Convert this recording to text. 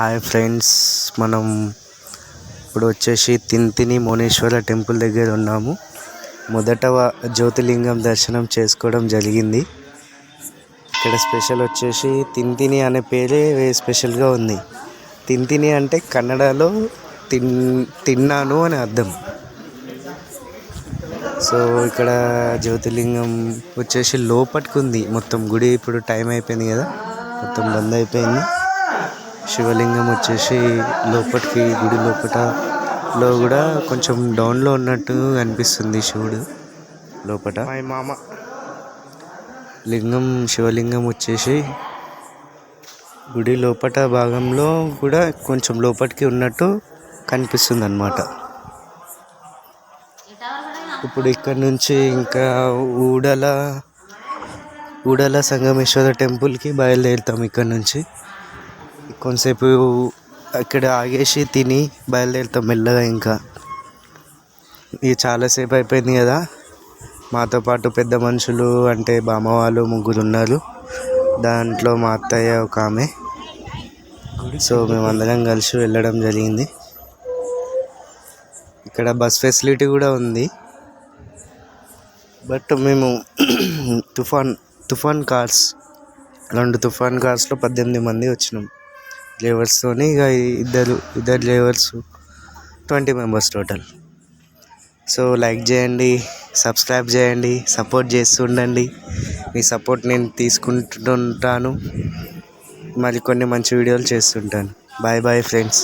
Hi friends మనం ఇప్పుడు వచ్చేసి తింతిని మౌనేశ్వర టెంపుల్ దగ్గర ఉన్నాము. మొదట జ్యోతిలింగం జ్యోతిర్లింగం దర్శనం చేసుకోవడం జరిగింది. ఇక్కడ స్పెషల్ వచ్చేసి తింతిని అనే పేరే స్పెషల్గా ఉంది. తింతిని అంటే కన్నడలో తిన్ తిన్నాను అని అర్థం. సో ఇక్కడ జ్యోతిర్లింగం వచ్చేసి లోపటికి ఉంది. మొత్తం గుడి ఇప్పుడు టైం అయిపోయింది కదా. మొత్తం బంద్ అయిపోయింది. శివలింగం వచ్చేసి లోపటికి గుడి లోపటలో కూడా కొంచెం డౌన్లో ఉన్నట్టు అనిపిస్తుంది శివుడు లోపట. మామ. లింగం శివలింగం వచ్చేసి గుడి లోపట భాగంలో కూడా కొంచెం లోపలికి ఉన్నట్టు కనిపిస్తుంది అన్నమాట ఇప్పుడు ఇక్కడ నుంచి ఇంకా ఊడల ఊడల సంగమేశ్వర టెంపుల్కి బయలుదేరుతాం ఇక్కడ నుంచి. కొంతసేపు అక్కడ ఆగేసి తిని బయలుదేరుతాం మెల్లగా ఇంకా. ఇది చాలాసేపు అయిపోయింది కదా. మాతో పాటు పెద్ద మనుషులు అంటే బామ్మ వాళ్ళు ముగ్గురు ఉన్నారు. దాంట్లో మా అత్తయ్య ఒక ఆమె. సో మేమందరం కలిసి వెళ్ళడం జరిగింది. ఇక్కడ బస్ ఫెసిలిటీ కూడా ఉంది. బట్ మేము తుఫాన్ తుఫాన్ కార్స్ రెండు తుఫాన్ కార్స్లో పద్దెనిమిది మంది వచ్చినాం. ఫ్లేవర్స్తోని ఇక ఇద్దరు ఇద్దరు drivers twenty members total so like చేయండి సబ్స్క్రైబ్ చేయండి సపోర్ట్ చేస్తుండండి. మీ సపోర్ట్ నేను తీసుకుంటుంటాను. మరి కొన్ని మంచి వీడియోలు చేస్తుంటాను. Bye bye friends